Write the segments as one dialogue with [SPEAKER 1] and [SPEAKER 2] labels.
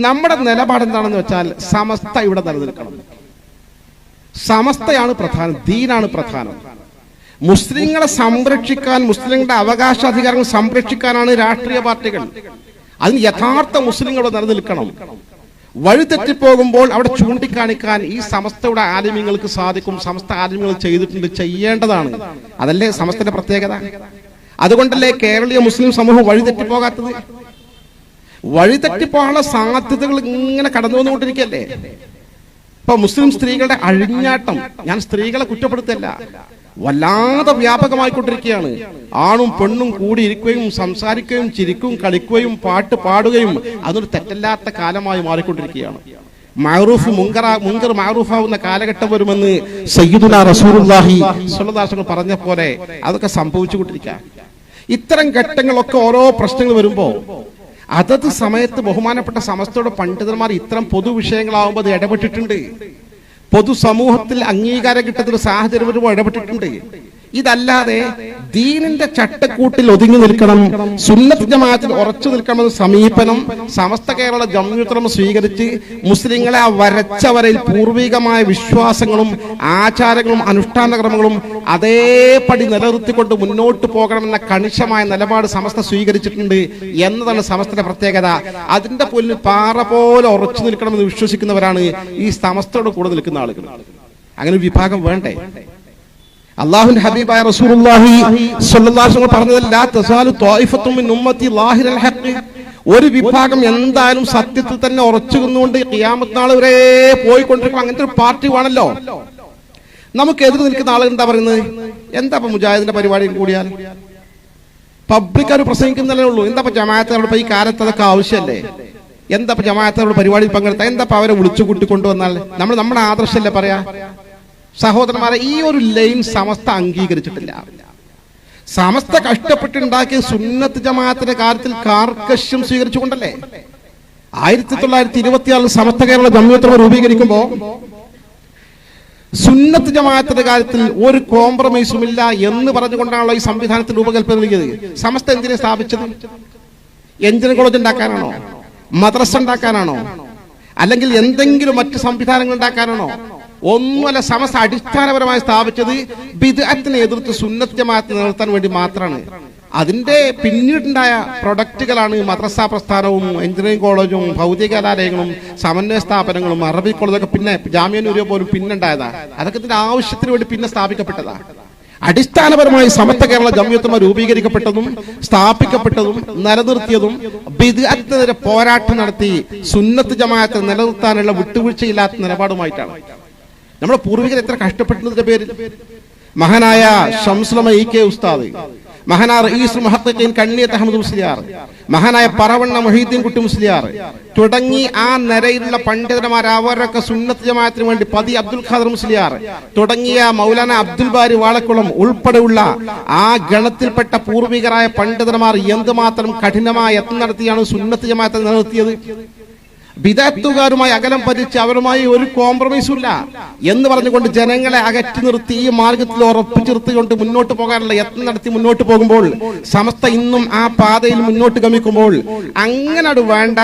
[SPEAKER 1] നമ്മുടെ നിലപാട് എന്താണെന്ന് വെച്ചാൽ സമസ്ത ഇവിടെ നിലനിൽക്കണം. സമസ്തയാണ് പ്രധാനം ദീനാണ് പ്രധാനം. മുസ്ലിങ്ങളെ സംരക്ഷിക്കാൻ മുസ്ലിങ്ങളുടെ അവകാശാധികാരങ്ങൾ സംരക്ഷിക്കാനാണ് രാഷ്ട്രീയ പാർട്ടികൾ. അതിന് യഥാർത്ഥ മുസ്ലിങ്ങൾ നിലനിൽക്കണം. വഴിതെറ്റിപ്പോകുമ്പോൾ അവിടെ ചൂണ്ടിക്കാണിക്കാൻ ഈ സമസ്തയുടെ ആലിമ്യങ്ങൾക്ക് സാധിക്കും സമസ്ത ആലിമ്യങ്ങൾ ചെയ്തിട്ടുണ്ട് ചെയ്യേണ്ടതാണ്. അതല്ലേ സമസ്തയുടെ പ്രത്യേകത? അതുകൊണ്ടല്ലേ കേരളീയ മുസ്ലിം സമൂഹം വഴിതെറ്റിപ്പോകാത്തത് വഴിതെറ്റിപ്പോകാനുള്ള സാധ്യതകൾ ഇങ്ങനെ കടന്നു വന്നുകൊണ്ടിരിക്കല്ലേ ഇപ്പൊ മുസ്ലിം സ്ത്രീകളുടെ അഴിഞ്ഞാട്ടം ഞാൻ സ്ത്രീകളെ കുറ്റപ്പെടുത്തല്ല. വല്ലാതെ വ്യാപകമായിക്കൊണ്ടിരിക്കുകയാണ്. ആണും പെണ്ണും കൂടി ഇരിക്കുകയും സംസാരിക്കുകയും ചിരിക്കുകയും കളിക്കുകയും പാട്ട് പാടുകയും അതൊരു തെറ്റല്ലാത്ത കാലമായി മാറിക്കൊണ്ടിരിക്കുകയാണ്. മാറൂഫ് മുങ്കറ മുങ്കർ മാറൂഫാവുന്ന കാലഘട്ടം വരുമെന്ന് റസൂലുള്ളാഹി സ്വല്ലല്ലാഹു അലൈഹി പറഞ്ഞ പോലെ അതൊക്കെ സംഭവിച്ചുകൊണ്ടിരിക്കുക ഇത്തരം ഘട്ടങ്ങളൊക്കെ ഓരോ പ്രശ്നങ്ങൾ വരുമ്പോ അതത് സമയത്ത് ബഹുമാനപ്പെട്ട സമസ്തയുടെ പണ്ഡിതന്മാർ ഇത്തരം പൊതുവിഷയങ്ങളാവുമ്പോൾ അത് ഇടപെട്ടിട്ടുണ്ട്. പൊതുസമൂഹത്തിൽ അംഗീകാരം കിട്ടുന്ന ഒരു സാഹചര്യം വരുമ്പോൾ ഇടപെട്ടിട്ടുണ്ട്. ഇതല്ലാതെ ദീനിന്റെ ചട്ടക്കൂട്ടിൽ ഒതുങ്ങി നിൽക്കണം സുന്നത്ത് ജമാഅത്തിൽ ഉറച്ചു നിൽക്കണമെന്ന സമീപനം സമസ്ത കേരള ജമ്മിത്രം സ്വീകരിച്ച് മുസ്ലിങ്ങളെ ആ വരച്ച പൂർവികമായ വിശ്വാസങ്ങളും ആചാരങ്ങളും അനുഷ്ഠാന ക്രമങ്ങളും അതേപടി നിലനിർത്തിക്കൊണ്ട് മുന്നോട്ട് പോകണമെന്ന കണിശമായ നിലപാട് സമസ്ത സ്വീകരിച്ചിട്ടുണ്ട് എന്നതാണ് സമസ്തയുടെ പ്രത്യേകത. അതിന്റെ പുല്ലിൽ പാറ പോലെ ഉറച്ചു നിൽക്കണമെന്ന് വിശ്വസിക്കുന്നവരാണ് ഈ സമസ്തയുടെ കൂടെ നിൽക്കുന്ന ആളുകൾ. അങ്ങനെ വിഭാഗം വേണ്ടേ? അള്ളാഹുന്റെ ഹബീബായ റസൂലുള്ളാഹി സ്വല്ലല്ലാഹു തസാലു മിൻ ഹഖ്. ഒരു വിഭാഗം എന്തായാലും സത്യത്തിൽ തന്നെ ഉറച്ചു നിന്നുകൊണ്ട് ഖിയാമത്ത് വരെ പോയിക്കൊണ്ടിരിക്കും. അങ്ങനത്തെ ഒരു പാർട്ടി വേണല്ലോ. നമുക്ക് എതിർ നിൽക്കുന്ന ആളുകൾ എന്താ പറയുന്നത്? എന്താ ഇപ്പൊ മുജാഹിദിന്റെ പരിപാടി കൂടിയാൽ? പബ്ലിക് അവർ പ്രസംഗിക്കുന്നല്ലേ ഉള്ളൂ. എന്താ ഇപ്പൊ ജമാഅത്തവരുടെ ഈ കാലത്ത് അതൊക്കെ ആവശ്യമല്ലേ എന്താ ഇപ്പൊ ജമാഅത്തവരുടെ പരിപാടിയിൽ പങ്കെടുത്താൽ? എന്താ അവരെ വിളിച്ചു കൂട്ടിക്കൊണ്ടുവന്നാൽ? നമ്മൾ നമ്മുടെ ആദർശമല്ലേ പറയാ? സഹോദരന്മാരെ ഈ ഒരു ലൈൻ സമസ്ത അംഗീകരിച്ചിട്ടില്ല. സമസ്ത കഷ്ടപ്പെട്ടുണ്ടാക്കിയ സുന്നത്ത് ജമാഅത്തിന്റെ കാര്യത്തിൽ കാർക്കശ്യം സ്വീകരിച്ചുകൊണ്ടല്ലേ? ആയിരത്തി തൊള്ളായിരത്തി ഇരുപത്തിയാറിൽ സമസ്ത കേരള ജമ്മിയത്വം രൂപീകരിക്കുമ്പോൾ സുന്നത്ത് ജമാഅത്തിന്റെ കാര്യത്തിൽ ഒരു കോംപ്രമൈസും ഇല്ല എന്ന് പറഞ്ഞുകൊണ്ടാണല്ലോ ഈ സംവിധാനത്തിൽ രൂപകൽപ്പന നൽകിയത്. സമസ്ത എന്തിനെ സ്ഥാപിച്ചത്? എഞ്ചിനീയറിംഗ് കോളേജ് ഉണ്ടാക്കാനാണോ? മദ്രസ ഉണ്ടാക്കാനാണോ? അല്ലെങ്കിൽ എന്തെങ്കിലും മറ്റ് സംവിധാനങ്ങൾ ഉണ്ടാക്കാനാണോ? ഒന്നുമല്ല സമസ്ത അടിസ്ഥാനപരമായി സ്ഥാപിച്ചത് ബിദ്അത്തിനെ എതിർത്ത് സുന്നത്ത് ജമാഅത്ത് നിലനിർത്താൻ വേണ്ടി മാത്രമാണ് അതിന്റെ പിന്നീടുണ്ടായ പ്രൊഡക്റ്റുകളാണ് മദ്രസ പ്രസ്ഥാനവും എഞ്ചിനീയറിംഗ് കോളേജും ഭൗതിക കലാലയങ്ങളും സമന്വയ സ്ഥാപനങ്ങളും അറബി കോളേജൊക്കെ പിന്നെ ജാമ്യനൂര്യ പോലും പിന്നുണ്ടായതാ. അതൊക്കെ ഇതിന്റെ ആവശ്യത്തിന് വേണ്ടി പിന്നെ സ്ഥാപിക്കപ്പെട്ടതാ. അടിസ്ഥാനപരമായി സമത്വ കേരള ജമ്യത്വമ രൂപീകരിക്കപ്പെട്ടതും സ്ഥാപിക്കപ്പെട്ടതും നിലനിർത്തിയതും ബിദ്അത്തിനെതിരെ പോരാട്ടം നടത്തി സുന്നത്ത് ജമാഅത്തെ നിലനിർത്താനുള്ള വിട്ടുവീഴ്ചയില്ലാത്ത നിലപാടുമായിട്ടാണ്. നമ്മുടെ പൂർവികർ എത്ര കഷ്ടപ്പെട്ടതിന്റെ പേരിൽ? മഹനായ ഷംസുലമ ഇ കെ ഉസ്താദ് മഹാനായ റഈസ് മഹത്തീൻ കണ്ണിയത്ത് അഹമ്മദ് മുസ്ലിയാർ മഹാനായ പറവണ്ണ മൊഹീദ്ദീൻ കുട്ടി മുസ്ലിയാർ തുടങ്ങി ആ നിരയിലുള്ള പണ്ഡിതന്മാർ അവരൊക്കെ സുന്നത്ത് ജമാഅത്തിന് വേണ്ടി പതി അബ്ദുൽ ഖാദർ മുസ്ലിയാർ തുടങ്ങിയ മൗലാന അബ്ദുൽ ബാരി വാളക്കുളം ഉൾപ്പെടെയുള്ള ആ ഗണത്തിൽപ്പെട്ട പൂർവികരായ പണ്ഡിതന്മാർ എന്തുമാത്രം കഠിനമായ യത്നം നടത്തിയാണ് സുന്നത്ത് ജമാഅത്തെ നിലനിർത്തിയത്? വിദഗ്ധുകാരുമായി അകലം പതിച്ച് അവരുമായി ഒരു കോംപ്രമൈസും ഇല്ല എന്ന് പറഞ്ഞുകൊണ്ട് ജനങ്ങളെ അകറ്റി നിർത്തി ഈ മാർഗത്തിൽ ഉറപ്പിച്ചു നിർത്തിക്കൊണ്ട് മുന്നോട്ട് പോകാനുള്ള യത്നം നടത്തി മുന്നോട്ട് പോകുമ്പോൾ സമസ്ത ഇന്നും ആ പാതയിൽ മുന്നോട്ട് ഗമിക്കുമ്പോൾ അങ്ങനെ വേണ്ട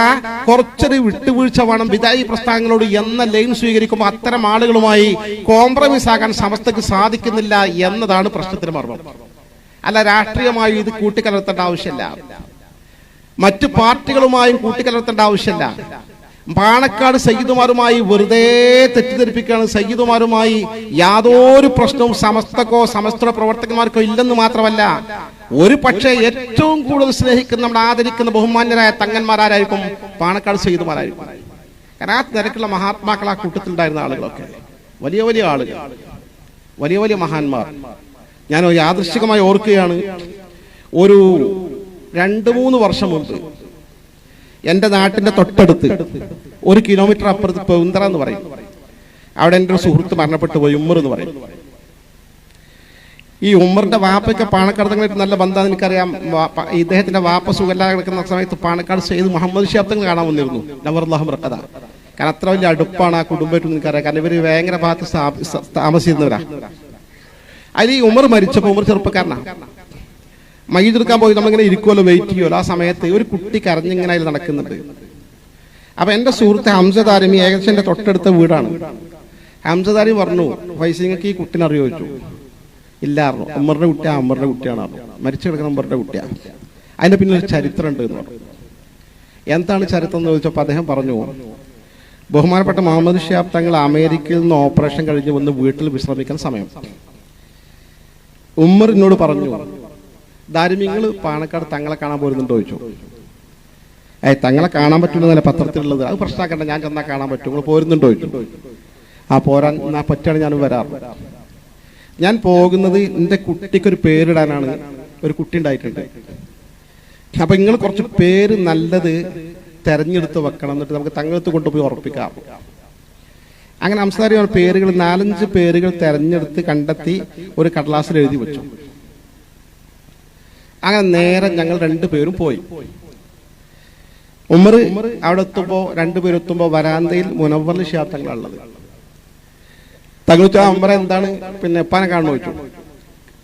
[SPEAKER 1] കുറച്ചൊരു വിട്ടുവീഴ്ച വേണം. വിദായി പ്രസ്ഥാനങ്ങളോട് എന്ന ലൈൻ സ്വീകരിക്കുമ്പോൾ അത്തരം ആളുകളുമായി കോംപ്രമൈസ് ആകാൻ സമസ്തക്ക് സാധിക്കുന്നില്ല എന്നതാണ് പ്രശ്നത്തിന് മർമ്മം. അല്ല രാഷ്ട്രീയമായി ഇത് കൂട്ടിക്കലർത്തേണ്ട ആവശ്യമില്ല. മറ്റു പാർട്ടികളുമായും കൂട്ടിക്കലർത്തേണ്ട ആവശ്യമില്ല. പാണക്കാട് സയ്യിദുമാരുമായി വെറുതെ തെറ്റിദ്ധരിപ്പിക്കുകയാണ്. സയ്യിദുമാരുമായി യാതൊരു പ്രശ്നവും സമസ്തക്കോ സമസ്ത പ്രവർത്തകന്മാർക്കോ ഇല്ലെന്ന് മാത്രമല്ല ഒരു പക്ഷേ ഏറ്റവും കൂടുതൽ സ്നേഹിക്കുന്ന നമ്മുടെ ആദരിക്കുന്ന ബഹുമാന്യരായ തങ്ങന്മാരായിരിക്കും പാണക്കാട് സയ്യിദുമാരായിരിക്കും. കാരണം ആ നിരക്കുള്ള മഹാത്മാക്കൾ ആ കൂട്ടത്തിലുണ്ടായിരുന്ന ആളുകളൊക്കെ. വലിയ വലിയ ആളുകൾ. വലിയ വലിയ മഹാന്മാർ. ഞാൻ യാദൃശികമായി ഓർക്കുകയാണ്. ഒരു രണ്ട് മൂന്ന് വർഷം മുമ്പ് എന്റെ നാട്ടിന്റെ തൊട്ടടുത്ത് ഒരു കിലോമീറ്റർ അപ്പുറത്ത് പെവുന്തറ എന്ന് പറയും. അവിടെ എന്റെ ഒരു സുഹൃത്ത് മരണപ്പെട്ടു പോയി ഉമ്മർ എന്ന് പറയും. ഈ ഉമ്മറിന്റെ വാപ്പയ്ക്ക് പാണക്കാടത്തങ്ങളായിട്ട് നല്ല ബന്ധം എനിക്കറിയാം. ഇദ്ദേഹത്തിന്റെ വാപ്പ സുഖല്ലാതെ കിടക്കുന്ന സമയത്ത് പാണക്കാട് സെയ്ത് മുഹമ്മദ് ഷാബ്ദങ്ങൾ കാണാൻ വന്നിരുന്നു. നവറുല്ലാഹ് റക്കഥ കാരണം അത്ര വലിയ അടുപ്പാണ് ആ കുടുംബമായിട്ട് എനിക്കറിയാം. കാരണം ഇവർ വേങ്ങര ഭാഗത്ത് താമസിക്കുന്നവരാ അതിൽ ഈ ഉമർ മരിച്ചപ്പോൾ ഉമർ ചെറുപ്പക്കാരനാണ് മയ്യെടുക്കാൻ പോയി നമ്മളിങ്ങനെ ഇരിക്കുമല്ലോ വെയിറ്റ് ചെയ്യുമല്ലോ ആ സമയത്ത് ഒരു കുട്ടി കരഞ്ഞിങ്ങനെ അതിൽ നടക്കുന്നുണ്ട്. അപ്പൊ എന്റെ സുഹൃത്ത് ഹംസതാരമി ഏകദേശം തൊട്ടടുത്ത വീടാണ്. ഹംസതാരി പറഞ്ഞു ഫൈസിങ്ങൾക്ക് ഈ കുട്ടിനെ അറിയോ? ചോദിച്ചു. ഇല്ലായിരുന്നു അമ്മറുടെ കുട്ടിയാ അമ്മറിന്റെ കുട്ടിയാണ് അറിഞ്ഞു മരിച്ചു കിടക്കുന്ന അമ്മറുടെ കുട്ടിയാ. അതിന്റെ പിന്നെ ഒരു ചരിത്രം ഉണ്ട് എന്ന് പറഞ്ഞു. എന്താണ് ചരിത്രം എന്ന് ചോദിച്ചപ്പോൾ അദ്ദേഹം പറഞ്ഞു ബഹുമാനപ്പെട്ട മുഹമ്മദ് ഷിയാബ് തങ്ങൾ അമേരിക്കയിൽ നിന്ന് ഓപ്പറേഷൻ കഴിഞ്ഞ് വന്ന് വീട്ടിൽ വിശ്രമിക്കുന്ന സമയം. ഉമ്മർ എന്നോട് പറഞ്ഞു ദാരിമ്യങ്ങൾ പാണക്കാട് തങ്ങളെ കാണാൻ പോരുന്നുണ്ടോ ചോദിച്ചു. ഏ തങ്ങളെ കാണാൻ പറ്റുന്നതല്ല പത്രത്തിലുള്ളത്. അത് പ്രശ്നമാക്കണ്ട ഞാൻ ചെന്നാൽ കാണാൻ പറ്റും. നിങ്ങൾ പോരുന്നുണ്ടോ ചോദിച്ചു. ആ പോരാൻ എന്നാ പറ്റാണ് ഞാൻ വരാറ് ഞാൻ പോകുന്നത് എന്റെ കുട്ടിക്കൊരു പേരിടാനാണ്. ഒരു കുട്ടി ഉണ്ടായിട്ടുണ്ട്. അപ്പൊ നിങ്ങൾ കുറച്ച് പേര് നല്ലത് തെരഞ്ഞെടുത്ത് വെക്കണം എന്നിട്ട് നമുക്ക് തങ്ങളത്ത് കൊണ്ടുപോയി ഉറപ്പിക്കാം. അങ്ങനെ അംസാരി പേരുകൾ നാലഞ്ച് പേരുകൾ തെരഞ്ഞെടുത്ത് കണ്ടെത്തി ഒരു കടലാസിൽ എഴുതി വെച്ചു. അങ്ങനെ നേരെ ഞങ്ങൾ രണ്ടുപേരും പോയി. ഉമർ അവിടെ എത്തുമ്പോ രണ്ടുപേരും എത്തുമ്പോ വരാന്തയിൽ മുനവറിൽ ചോദിച്ചു, ആ ഉമ്മറ എന്താണ്? പിന്നെ എപ്പാനെ കാണുന്ന ചോദിച്ചു.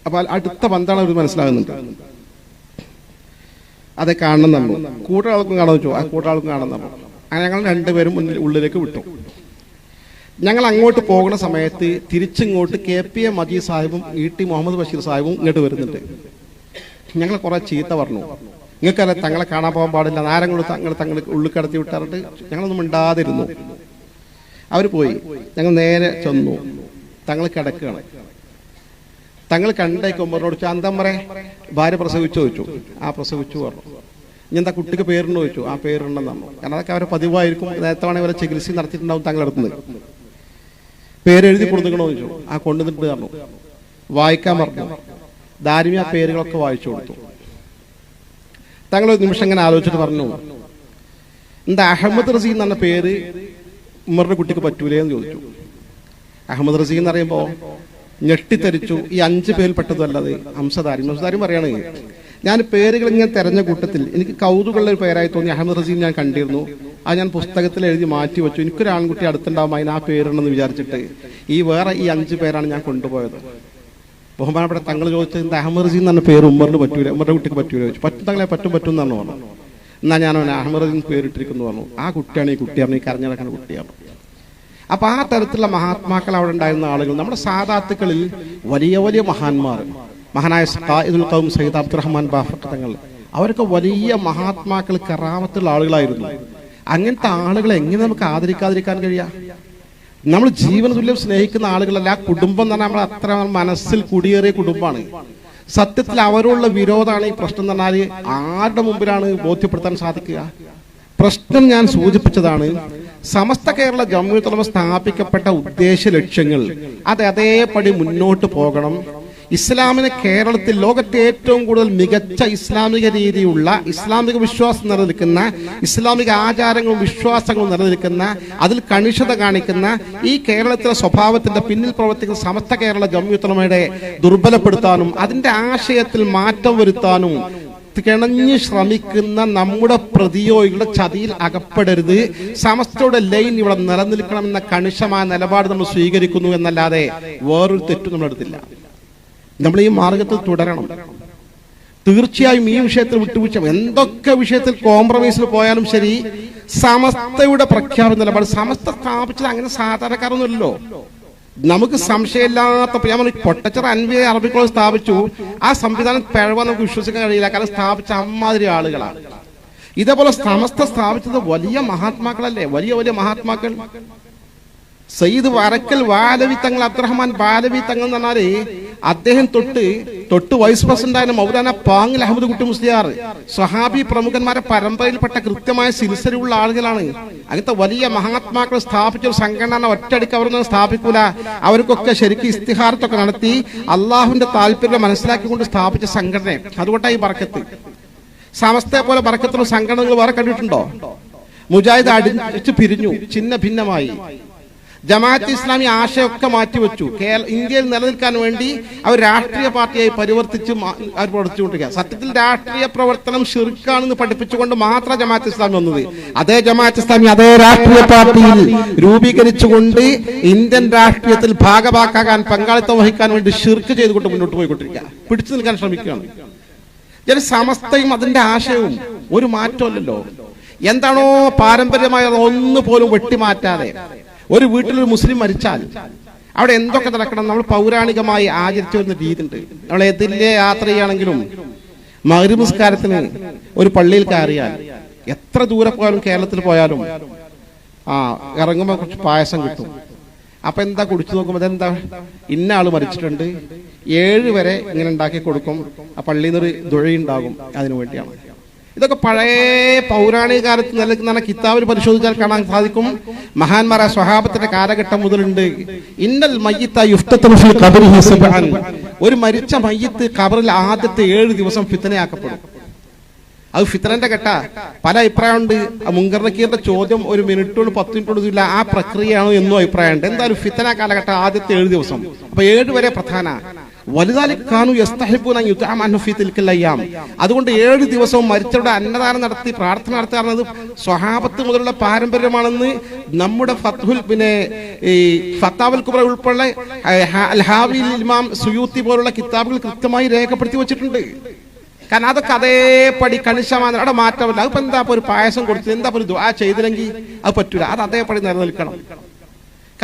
[SPEAKER 1] അപ്പൊ അടുത്ത പന്താണ് അവർ മനസ്സിലാകുന്നുണ്ട്. അതെ കാണണം നമ്മൾ കൂട്ടാൾക്കും കാണാൻ വെച്ചു ആ കൂട്ടാൾക്കും കാണാൻ നമ്മൾ അങ്ങനെ ഞങ്ങൾ രണ്ടുപേരും മുന്നിൽ ഉള്ളിലേക്ക് വിട്ടു. ഞങ്ങൾ അങ്ങോട്ട് പോകുന്ന സമയത്ത് തിരിച്ചിങ്ങോട്ട് കെ പി എ മജീദ് സാഹിബും ഇ ടി മുഹമ്മദ് ബഷീർ സാഹിബും ഇങ്ങോട്ട് വരുന്നുണ്ട്. ഞങ്ങൾ കുറെ ചീത്ത പറഞ്ഞു. നിങ്ങൾക്കറിയാം തങ്ങളെ കാണാൻ പോകാൻ പാടില്ല. നാരങ്ങൾ തങ്ങൾ തങ്ങൾ ഉള്ളിൽ കടത്തി വിട്ടാറിട്ട് ഞങ്ങളൊന്നും ഇണ്ടാതിരുന്നു അവർ പോയി. ഞങ്ങൾ നേരെ ചെന്നു. തങ്ങൾ കിടക്കുകയാണ് തങ്ങൾ കണ്ടേക്കുമ്പോഴോട് ചന്തം പറ ഭാര്യ പ്രസവിച്ചു? ചോദിച്ചു. ആ പ്രസവിച്ചു പറഞ്ഞു. ഇനി എന്താ കുട്ടിക്ക് പേരുണ്ടോ? ചോദിച്ചു. ആ പേരുണ്ടെന്ന് പറഞ്ഞു. കാരണം അതൊക്കെ അവരെ പതിവായിരിക്കും. നേരത്തെ വേണമെങ്കിൽ അവരെ ചികിത്സ നടത്തിയിട്ടുണ്ടാവും തങ്ങളെടുത്തുന്നത് പേരെഴുതി കൊടുത്തുക്കണോ ചോദിച്ചു. ആ കൊണ്ടുവന്നിട്ട് പറഞ്ഞു. വായിക്കാൻ പറഞ്ഞു. ദാരിമി പേരുകളൊക്കെ വായിച്ചു കൊടുത്തു. തങ്ങൾ ഒരു നിമിഷം ഇങ്ങനെ ആലോചിച്ചിട്ട് പറഞ്ഞു. എന്താ അഹമ്മദ് റസീ എന്ന് പേര്? ഉമ്മറിന്റെ കുട്ടിക്ക് പറ്റൂലേ എന്ന് ചോദിച്ചു. അഹമ്മദ് റസീ എന്ന് പറയുമ്പോ ഞെട്ടിത്തെരിച്ചു ഈ അഞ്ച് പേരിൽ പെട്ടതല്ലത്. ഹംസദാരി ഹംസദാരി പറയാണ് ഞാൻ പേരുകൾ ഇങ്ങനെ തെരഞ്ഞ കൂട്ടത്തിൽ എനിക്ക് കൗതുകളുടെ ഒരു പേരായി തോന്നി അഹമ്മദ് റസീം ഞാൻ കണ്ടിരുന്നു. അത് ഞാൻ പുസ്തകത്തിൽ എഴുതി മാറ്റി വെച്ചു. എനിക്കൊരു ആൺകുട്ടി അടുത്തുണ്ടാവും അതിന് ആ പേരുണ്ടെന്ന് വിചാരിച്ചിട്ട് ഈ വേറെ ഈ അഞ്ച് പേരാണ് ഞാൻ കൊണ്ടുപോയത്. ബഹുമാനപ്പെട്ട തങ്ങൾ ചോദിച്ചത് എന്താ അഹമ്മദ്ജി എന്നാണ് എന്ന പേര് ഉമ്മറിന് പറ്റൂല ഉമ്മറുടെ കുട്ടിക്ക് പറ്റൂല ചോദിച്ചു. പറ്റും തങ്ങളെ പറ്റും പറ്റും എന്നാണ് പറഞ്ഞു. എന്നാൽ ഞാൻ അവനെ അഹമ്മദ്ജി റസീം പേരിട്ടിരിക്കുന്നു പറഞ്ഞു. ആ കുട്ടിയാണ് ഈ കുട്ടിയാണ് ഈ കരഞ്ഞിടക്കുന്ന കുട്ടിയാണ്. അപ്പൊ ആ തരത്തിലുള്ള മഹാത്മാക്കൾ അവിടെ ഉണ്ടായിരുന്ന ആളുകൾ നമ്മുടെ സാധാത്തുക്കളിൽ വലിയ വലിയ മഹാന്മാർ മഹാനായ ഖായിദുൽ കൗം സയ്യിദ് അബ്ദുറഹ്മാൻ ബാഫത്ത് തങ്ങൾ അവരൊക്കെ വലിയ മഹാത്മാക്കൾ കറാമത്തുള്ള ആളുകളായിരുന്നു. അങ്ങനത്തെ ആളുകളെ എങ്ങനെ നമുക്ക് ആദരിക്കാതിരിക്കാൻ കഴിയാ? നമ്മൾ ജീവന തുല്യം സ്നേഹിക്കുന്ന ആളുകളല്ല കുടുംബം എന്ന് പറഞ്ഞാൽ നമ്മൾ അത്ര മനസ്സിൽ കുടിയേറിയ കുടുംബമാണ്. സത്യത്തിൽ അവരോടുള്ള വിരോധമാണ് ഈ പ്രശ്നം എന്ന് പറഞ്ഞാൽ ആരുടെ മുമ്പിലാണ് ബോധ്യപ്പെടുത്താൻ സാധിക്കുക? പ്രശ്നം ഞാൻ സൂചിപ്പിച്ചതാണ് സമസ്ത കേരള ജമ്മുത്തലമ സ്ഥാപിക്കപ്പെട്ട ഉദ്ദേശ ലക്ഷ്യങ്ങൾ അത് അതേപടി മുന്നോട്ട് പോകണം. ഇസ്ലാമിനെ കേരളത്തിൽ ലോകത്തെ ഏറ്റവും കൂടുതൽ മികച്ച ഇസ്ലാമിക രീതിയുള്ള ഇസ്ലാമിക വിശ്വാസം നിലനിൽക്കുന്ന ഇസ്ലാമിക ആചാരങ്ങളും വിശ്വാസങ്ങളും നിലനിൽക്കുന്ന അതിൽ കണിഷത കാണിക്കുന്ന ഈ കേരളത്തിലെ സ്വഭാവത്തിന്റെ പിന്നിൽ പ്രവർത്തിക്കുന്ന സമസ്ത കേരള ജമ്മുത്തലമയുടെ ദുർബലപ്പെടുത്താനും അതിന്റെ ആശയത്തിൽ മാറ്റം വരുത്താനും കിണഞ്ഞ് ശ്രമിക്കുന്ന നമ്മുടെ പ്രതിയോഗികളുടെ ചതിയിൽ അകപ്പെടരുത്. സമസ്തയുടെ ലൈൻ ഇവിടെ നിലനിൽക്കണമെന്ന കണിശമായ നിലപാട് നമ്മൾ സ്വീകരിക്കുന്നു എന്നല്ലാതെ വേറൊരു തെറ്റും നമ്മൾ എടുത്തില്ല നമ്മൾ ഈ മാർഗത്തിൽ തുടരണം. തീർച്ചയായും ഈ വിഷയത്തിൽ വിട്ടുവീഴ്ച എന്തൊക്കെ വിഷയത്തിൽ കോംപ്രമൈസിൽ പോയാലും ശരി സമസ്തയുടെ പ്രഖ്യാപന നിലപാട് സമസ്ത സ്ഥാപിച്ചത് അങ്ങനെ സാധാരണക്കാരൊന്നുമല്ലോ നമുക്ക് സംശയമില്ലാത്ത പൊട്ടച്ചർ ഞാൻ പറഞ്ഞു, പൊട്ടച്ചറ അൻവി അറബി സ്ഥാപിച്ചു. ആ സംവിധാനം പിഴവ നമുക്ക് വിശ്വസിക്കാൻ കഴിയില്ല. കാരണം സ്ഥാപിച്ച അമ്മാതിരി ആളുകളാണ്. ഇതേപോലെ സമസ്ത സ്ഥാപിച്ചത് വലിയ മഹാത്മാക്കളല്ലേ? വലിയ വലിയ മഹാത്മാക്കൾ. സയ്യിദ് വരക്കൽ വാലവി തങ്ങൾ അബ്ദുറഹ്മാൻ ബാലവി തങ്ങൾ എന്ന് പറഞ്ഞാൽ അദ്ദേഹം തൊട്ട് തൊട്ട് വൈസ് പ്രസിഡന്റ് ആയ മൗലാന പാങ്ങിൽ അഹമ്മദ് കുട്ടി മുസ്ലിയാർ സ്വഹാബി പ്രമുഖന്മാരെ പരമ്പരയിൽപ്പെട്ട കൃത്യമായ സിൽസലുള്ള ആളുകളാണ്. അങ്ങനത്തെ വലിയ മഹാത്മാക്കൾ സ്ഥാപിച്ച ഒരു സംഘടന ഒറ്റയടിക്ക് അവരൊന്നും സ്ഥാപിക്കൂല. അവർക്കൊക്കെ ശരിക്കും ഇസ്തിഹാരത്തൊക്കെ നടത്തി അള്ളാഹുവിന്റെ താല്പര്യം മനസ്സിലാക്കിക്കൊണ്ട് സ്ഥാപിച്ച സംഘടന അതുകൊണ്ടാണ് ഈ ബർക്കത്ത്. സമസ്തയെ പോലെ പറക്കത്തുള്ള സംഘടനകൾ വേറെ കണ്ടിട്ടുണ്ടോ? മുജാഹിദ് അടിച്ച് പിരിഞ്ഞു ചിന്ന ഭിന്നമായി. ജമാഅത്ത് ഇസ്ലാമി ആശയമൊക്കെ മാറ്റിവെച്ചു. കേരള ഇന്ത്യയിൽ നിലനിൽക്കാൻ വേണ്ടി അവർ രാഷ്ട്രീയ പാർട്ടിയായി പരിവർത്തിച്ച് അവർ പ്രവർത്തിച്ചുകൊണ്ടിരിക്കുക സത്യത്തിൽ രാഷ്ട്രീയ പ്രവർത്തനം ഷിർക്കാണെന്ന് പഠിപ്പിച്ചുകൊണ്ട് മാത്രം ജമാഅത്ത് ഇസ്ലാമി വന്നത്. അതേ ജമാഅത്ത് ഇസ്ലാമി അതേ രാഷ്ട്രീയ പാർട്ടിയിൽ രൂപീകരിച്ചുകൊണ്ട് ഇന്ത്യൻ രാഷ്ട്രീയത്തിൽ ഭാഗഭാക്കാകാൻ പങ്കാളിത്തം വഹിക്കാൻ വേണ്ടി ഷിർക്ക് ചെയ്തുകൊണ്ട് മുന്നോട്ട് പോയിക്കൊണ്ടിരിക്കുക പിടിച്ചു നിൽക്കാൻ ശ്രമിക്കുകയാണ്. ഞാൻ സമസ്തയും അതിന്റെ ആശയവും ഒരു മാറ്റമല്ലല്ലോ എന്താണോ പാരമ്പര്യമായ ഒന്ന് പോലും വെട്ടിമാറ്റാതെ ഒരു വീട്ടിൽ ഒരു മുസ്ലിം മരിച്ചാൽ അവിടെ എന്തൊക്കെ നടക്കണം? നമ്മൾ പൗരാണികമായി ആചരിച്ചു വരുന്ന രീതി ഉണ്ട് നമ്മൾ എതിലെ യാത്ര ചെയ്യുകയാണെങ്കിലും മകരമസ്കാരത്തിന് ഒരു പള്ളിയിൽ കയറിയാൽ എത്ര ദൂരെ പോയാലും കേരളത്തിൽ പോയാലും ആ ഇറങ്ങുമ്പോൾ കുറച്ച് പായസം കിട്ടും. അപ്പൊ എന്താ കുടിച്ചു നോക്കുമ്പോൾ അതെന്താ ഇന്ന ആൾ മരിച്ചിട്ടുണ്ട്. ഏഴ് വരെ ഇങ്ങനെ ഉണ്ടാക്കി കൊടുക്കും. ആ പള്ളിയിൽ നിന്നൊരു ദുഴയുണ്ടാകും. അതിനു വേണ്ടിയാണ്. ഇതൊക്കെ പഴയ പൗരാണിക കാലത്ത് നിലനിൽക്കുന്ന കിതാബിൽ പരിശോധിച്ചാൽ കാണാൻ സാധിക്കും. മഹാന്മാരായ സ്വഹാബത്തിന്റെ കാലഘട്ടം മുതലുണ്ട്. ഇന്നൽ മയ്യത്ത ഒരു മരിച്ച മയ്യത്ത് കബറിൽ ആദ്യത്തെ ഏഴ് ദിവസം ഫിത്തനയാക്കപ്പെടും. അത് ഫിത്തനന്റെ ഘട്ട. പല അഭിപ്രായമുണ്ട്. മുങ്കർ നക്കീറിന്റെ ചോദ്യം ഒരു മിനിറ്റ് കൊണ്ട് പത്ത് മിനിറ്റ് കൊണ്ട് ഇല്ല ആ പ്രക്രിയയാണോ എന്നും അഭിപ്രായമുണ്ട്. എന്തായാലും ഫിത്തന കാലഘട്ടം ആദ്യത്തെ ഏഴ് ദിവസം. അപ്പൊ ഏഴ് വരെ പ്രധാന. അതുകൊണ്ട് ഏഴ് ദിവസവും മരിച്ചവരുടെ അന്നദാനം നടത്തി പ്രാർത്ഥന നടത്തുക സ്വഹാബത്ത് മുതലുള്ള പാരമ്പര്യമാണെന്ന് നമ്മുടെ ഫത്ഹുൽ പിന്നെ ഈ ഫത്താവൽ കുബ്ര ഉൾപ്പെടെ അൽഹാവിൽ ഇമാം സുയൂത്തി പോലുള്ള കിതാബുകൾ കൃത്യമായി രേഖപ്പെടുത്തി വെച്ചിട്ടുണ്ട്. കാരണം അതൊക്കെ അതേപടി കണിശമാണ് അവിടെ മാറ്റമില്ല. അതിപ്പോ എന്താ ഒരു പായസം കൊടുത്തു എന്താ ഒരു ദ്വാ ചെയ്തില്ലെങ്കിൽ അത് പറ്റൂല. അത് അതേപടി നിലനിൽക്കണം.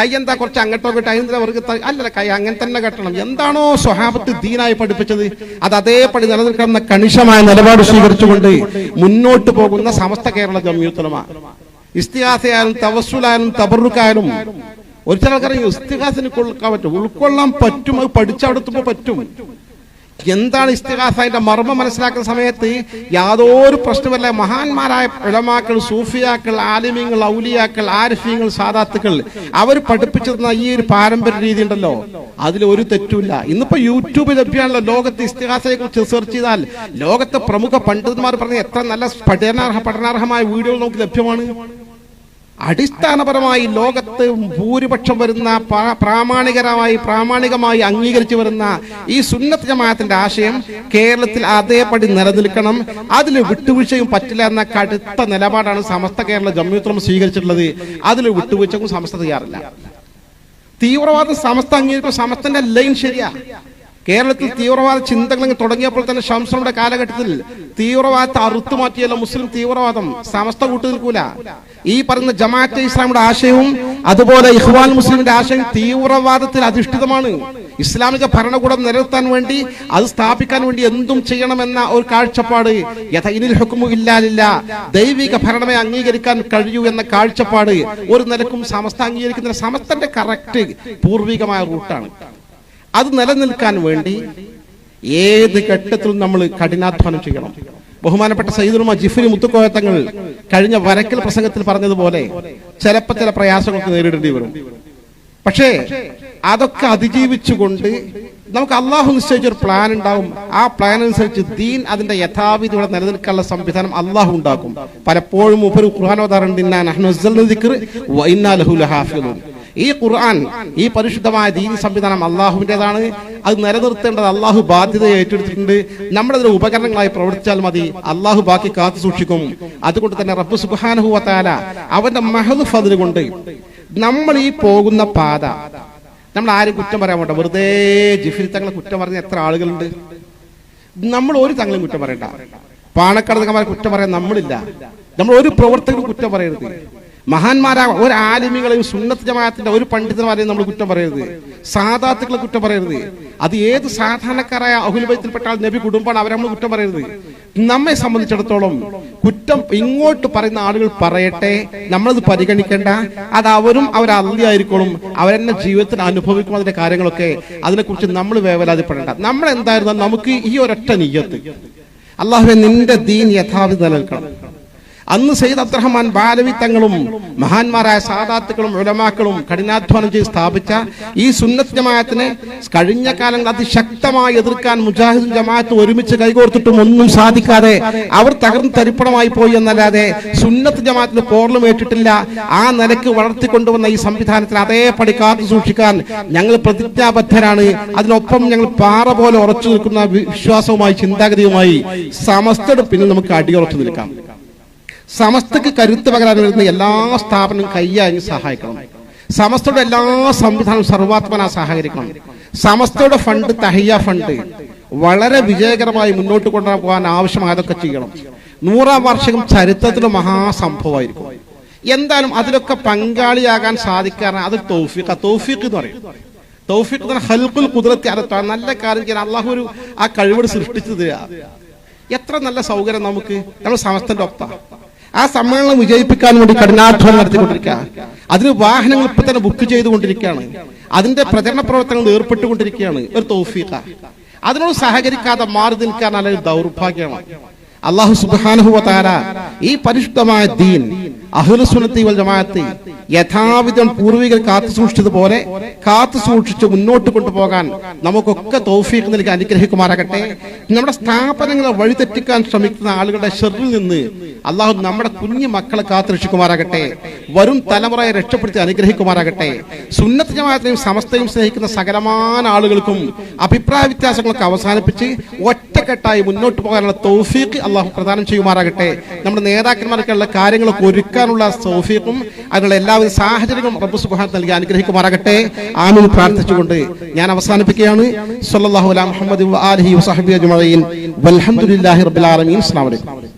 [SPEAKER 1] കൈ എന്താ കുറച്ച് അങ്ങോട്ടോ കിട്ടും അതിന്റെ അല്ല കൈ അങ്ങനെ തന്നെ കെട്ടണം. എന്താണോ സ്വഹാബത്ത് ദീനായി പഠിപ്പിച്ചത്? അത് അതേപടി നിലനിൽക്കണം എന്ന കണിശമായ നിലപാട് സ്വീകരിച്ചുകൊണ്ട് മുന്നോട്ട് പോകുന്ന സമസ്ത കേരള ജമ്യൂത്തലമ ഇസ്തിഹാസയാലും തവസുലായാലും തബറുക്കായാലും ഒരു ചിലർക്കറിയും ഇസ്തിഹാസിന് ഉൾക്കൊള്ളാൻ പറ്റും ഉൾക്കൊള്ളാൻ പറ്റും. അത് പഠിച്ചവിടെത്തുമ്പോ പറ്റും. എന്താണ് ഇസ്തിഹാസന്റെ മർമ്മം മനസ്സിലാക്കുന്ന സമയത്ത് യാതൊരു പ്രശ്നമല്ല മഹാന്മാരായ ഇളമാക്കൾ സൂഫിയാക്കൾ ആലിമ്യങ്ങൾ ഔലിയാക്കൾ ആരിഫ്യങ്ങൾ സാദാത്തുക്കൾ അവർ പഠിപ്പിച്ചു തന്ന ഈ ഒരു പാരമ്പര്യ രീതി ഉണ്ടല്ലോ. അതിൽ ഒരു തെറ്റുമില്ല. ഇന്നിപ്പോ യൂട്യൂബ് ലഭ്യമാണല്ലോ ലോകത്ത് ഇസ്തിഹാസയെ കുറിച്ച് റിസർച്ച് ചെയ്താൽ. ലോകത്തെ പ്രമുഖ പണ്ഡിതന്മാർ പറഞ്ഞ എത്ര നല്ല പഠനാർഹ പഠനാർഹമായ വീഡിയോകൾ നമുക്ക് ലഭ്യമാണ്. അടിസ്ഥാനപരമായി ലോകത്ത് ഭൂരിപക്ഷം വരുന്ന പ്രാമാണികരമായി പ്രാമാണികമായി അംഗീകരിച്ചു വരുന്ന ഈ സുന്നത്ത് ജമാഅത്തിന്റെ ആശയം കേരളത്തിൽ അതേപടി നിലനിൽക്കണം. അതിൽ വിട്ടുവീഴ്ചയും പറ്റില്ല എന്ന കടുത്ത നിലപാടാണ് സമസ്ത കേരള ജമ്മിത്രം സ്വീകരിച്ചിട്ടുള്ളത്. അതിൽ വിട്ടുവീഴ്ചക്കും സമസ്ത തയ്യാറില്ല. തീവ്രവാദം സമസ്ത അംഗീകരിക്കും സമസ്തന്റെ ലൈൻ ശരിയാ. കേരളത്തിൽ തീവ്രവാദ ചിന്തകൾ തുടങ്ങിയപ്പോൾ തന്നെ ഷംസറുടെ കാലഘട്ടത്തിൽ തീവ്രവാദത്തെ അറുത്തു മാറ്റിയല്ല മുസ്ലിം തീവ്രവാദം. സമസ്ത കൂട്ടു നിൽക്കൂല ഈ പറയുന്ന ജമാഅത്തെ ഇസ്ലാമിയുടെ ആശയവും അതുപോലെ ഇഹ്വാൻ മുസ്ലിമിന്റെ ആശയം തീവ്രവാദത്തിൽ അധിഷ്ഠിതമാണ്. ഇസ്ലാമിക ഭരണകൂടം നിലനിർത്താൻ വേണ്ടി അത് സ്ഥാപിക്കാൻ വേണ്ടി എന്തും ചെയ്യണമെന്ന ഒരു കാഴ്ചപ്പാട് ഇല്ലാലില്ല ദൈവിക ഭരണമേ അംഗീകരിക്കാൻ കഴിയൂ എന്ന കാഴ്ചപ്പാട് ഒരു നിലക്കും സമസ്ത അംഗീകരിക്കുന്ന സമസ്തന്റെ കറക്റ്റ് പൂർവികമായ റൂട്ടാണ്. അത് നിലനിൽക്കാൻ വേണ്ടി ഏത് ഘട്ടത്തിലും നമ്മൾ കഠിനാധ്വാനം ചെയ്യണം. ബഹുമാനപ്പെട്ട സയ്യിദുൽമ ജിഫിരി മുത്തുക്കോയത്തങ്ങൾ കഴിഞ്ഞ വരക്കൽ പ്രസംഗത്തിൽ പറഞ്ഞതുപോലെ ചിലപ്പോൾ ചില പ്രയാസങ്ങൾക്ക് നേരിടേണ്ടി വരും. പക്ഷേ അതൊക്കെ അതിജീവിച്ചുകൊണ്ട് നമുക്ക് അള്ളാഹു നിശ്ചയിച്ച ഒരു പ്ലാൻ ഉണ്ടാവും. ആ പ്ലാൻ അനുസരിച്ച് ദീൻ അതിന്റെ യഥാവിധി ഇവിടെ നിലനിൽക്കാനുള്ള സംവിധാനം അള്ളാഹു ഉണ്ടാക്കും. പലപ്പോഴും ഒരു ഖുർആാനോദാറുണ്ട് ഈ ഖുർആൻ ഈ പരിശുദ്ധമായ ദീനി സംവിധാനം അള്ളാഹുവിന്റെതാണ്. അത് നിലനിർത്തേണ്ടത് അള്ളാഹു ബാധ്യത ഏറ്റെടുത്തിട്ടുണ്ട്. നമ്മളതിന് ഉപകരണങ്ങളായി പ്രവർത്തിച്ചാൽ മതി. അള്ളാഹു ബാക്കി കാത്തു സൂക്ഷിക്കും. അതുകൊണ്ട് തന്നെ റബ്ബ് സുബാനുഹുവത്താല അവന്റെ മഹദ് ഫതിൽ കൊണ്ട് നമ്മൾ ഈ പോകുന്ന പാത നമ്മൾ ആരും കുറ്റം പറയാൻ വേണ്ട. വെറുതെ ജിഫിരി തങ്ങളെ കുറ്റം പറഞ്ഞ എത്ര ആളുകളുണ്ട്? നമ്മൾ ഒരു തങ്ങളും കുറ്റം പറയണ്ട. പാണക്കാട് തങ്ങന്മാരെ കുറ്റം പറയാൻ നമ്മളില്ല. നമ്മൾ ഒരു പ്രവർത്തകരും കുറ്റം പറയരുത്. മഹാന്മാരാ ഒരു ആലിമികളെയും സുന്നത്ത് ജമാഅത്തിന്റെ ഒരു പണ്ഡിതന്മാരെയും നമ്മൾ കുറ്റം പറയരുത്. സാധാത്തുക്കളെ കുറ്റം പറയരുത്. അത് ഏത് സാധാരണക്കാരായ അഹുൽബൈത്തിൽപ്പെട്ട ആൾ നബി കുടുംബമാണ് അവരെ നമ്മൾ കുറ്റം പറയരുത്. നമ്മെ സംബന്ധിച്ചിടത്തോളം കുറ്റം ഇങ്ങോട്ട് പറയുന്ന ആളുകൾ പറയട്ടെ. നമ്മളത് പരിഗണിക്കേണ്ട. അത് അവരും അവർ അള്ളിയായിരിക്കോളും അവരെന്നെ ജീവിതത്തിൽ അനുഭവിക്കും അതിന്റെ കാര്യങ്ങളൊക്കെ. അതിനെക്കുറിച്ച് നമ്മൾ വേവലാതിപ്പെടേണ്ട. നമ്മൾ എന്തായിരുന്നാലും നമുക്ക് ഈ ഒരൊറ്റ നീയത്ത് അള്ളാഹുവെ നിന്റെ ദീൻ യഥാവിധി നിലനിൽക്കണം. അന്ന് സെയ്ദ് അബ്ദുറഹ്മാൻ ബാലവി തങ്ങളും മഹാന്മാരായ സാദാത്തുക്കളും ഉലമാക്കളും കഠിനാധ്വാനം ചെയ്ത് സ്ഥാപിച്ച ഈ സുന്നത്ത് ജമാഅത്തിനെ കഴിഞ്ഞ കാലങ്ങൾ അതിശക്തമായി എതിർക്കാൻ മുജാഹിദ് ജമാഅത്ത് ഒരുമിച്ച് കൈകോർത്തിട്ടും ഒന്നും സാധിക്കാതെ അവർ തകർന്ന് തരിപ്പണമായി പോയി എന്നല്ലാതെ സുന്നത്ത് ജമാഅത്തിന് പോർലും ഏറ്റിട്ടില്ല. ആ നിലയ്ക്ക് വളർത്തിക്കൊണ്ടുവന്ന ഈ സംവിധാനത്തിൽ അതേപടി കാത്തു സൂക്ഷിക്കാൻ ഞങ്ങൾ പ്രതിജ്ഞാബദ്ധരാണ്. അതിനൊപ്പം ഞങ്ങൾ പാറ പോലെ ഉറച്ചു നിൽക്കുന്ന വിശ്വാസവുമായി ചിന്താഗതിയുമായി സമസ്തയുടെ പിന്നിൽ നമുക്ക് അടിയുറച്ചു നിൽക്കാം. സമസ്തക്ക് കരുത്ത് പകരാൻ വരുന്ന എല്ലാ സ്ഥാപനവും കൈയായി സഹായിക്കണം. സമസ്തയുടെ എല്ലാ സംവിധാനവും സർവാത്മന സഹകരിക്കണം. സമസ്തയുടെ ഫണ്ട് തഹയ്യ ഫണ്ട് വളരെ വിജയകരമായി മുന്നോട്ട് കൊണ്ടുപോകാൻ ആവശ്യമായതൊക്കെ ചെയ്യണം. നൂറാം വാർഷികം ചരിത്രത്തിലെ മഹാസംഭവമായിരിക്കും. എന്തായാലും അതിലൊക്കെ പങ്കാളിയാകാൻ സാധിക്കാറാണ് അത് തൗഫീഖ. തൗഫീഖ് എന്ന് പറയും. തൗഫീഖ് ഹൽക്കുൽ കുതിരത്തി അകത്താണ് നല്ല കാര്യം ചെയ്യാൻ അള്ളാഹു ഒരു ആ കഴിവോട് സൃഷ്ടിച്ചു തരിക എത്ര നല്ല സൗകര്യം നമുക്ക് നമ്മൾ സമസ്തന്റെ ഒപ്പ. ആ സമ്മേളനം വിജയിപ്പിക്കാൻ വേണ്ടി കഠിനാധ്വാനം നടത്തിക്കൊണ്ടിരിക്കുക. അതിന് വാഹനങ്ങൾ ഇപ്പൊ തന്നെ ബുക്ക് ചെയ്തുകൊണ്ടിരിക്കുകയാണ്. അതിന്റെ പ്രചരണ പ്രവർത്തനങ്ങൾ ഏർപ്പെട്ടുകൊണ്ടിരിക്കുകയാണ്. ഒരു തോഫീഖ. അതിനോട് സഹകരിക്കാതെ മാറി നിൽക്കാൻ അല്ലെങ്കിൽ ദൗർഭാഗ്യമാണ്. അള്ളാഹു സുബാനുഹുവതാര ഈ പരിശുദ്ധമായ ദീൻ അഹുലസുനത്തി വൽ യഥാവിധം പൂർവികർ കാത്തു സൂക്ഷിച്ചതുപോലെ കാത്തു സൂക്ഷിച്ച് മുന്നോട്ട് കൊണ്ടുപോകാൻ നമുക്കൊക്കെ തൗഫീഖ് നൽകി അനുഗ്രഹിക്കുമാറാകട്ടെ. നമ്മുടെ സ്ഥാപനങ്ങളെ വഴിതെറ്റിക്കാൻ ശ്രമിക്കുന്ന ആളുകളുടെ ഷെറിൽ നിന്ന് അള്ളാഹു നമ്മുടെ കുഞ്ഞു മക്കളെ കാത്തു രക്ഷിക്കുമാറാകട്ടെ. വരും തലമുറയെ രക്ഷപ്പെടുത്തി അനുഗ്രഹിക്കുമാറാകട്ടെ. സുന്നത്ത് ജമാഅത്തിനെയും സമസ്തയും സ്നേഹിക്കുന്ന സകലമാന ആളുകൾക്കും അഭിപ്രായ വ്യത്യാസങ്ങളൊക്കെ അവസാനിപ്പിച്ച് ഒറ്റക്കെട്ടായി മുന്നോട്ട് പോകാനുള്ള തൗഫീഖ് അള്ളാഹു പ്രദാനം ചെയ്യുമാറാകട്ടെ. നമ്മുടെ നേതാക്കന്മാർക്കുള്ള കാര്യങ്ങളൊക്കെ ഒരുക്കാനുള്ള തൗഫീഖും അതിനുള്ള എല്ലാവിധ സാഹചര്യങ്ങളും റബ്ബ് സുബാൻ നൽകി അനുഗ്രഹിക്കുമാറാകട്ടെ. ആമീൻ. പ്രാർത്ഥിച്ചുകൊണ്ട് ഞാൻ അവസാനിപ്പിക്കുകയാണ്. സല്ലാഹു അലാ മുഹമ്മദ് അലഹി ആലിഹി അജ്മീൻ റബ്ബിൽ ആലമീൻ. അസ്സലാമു അലൈക്കും.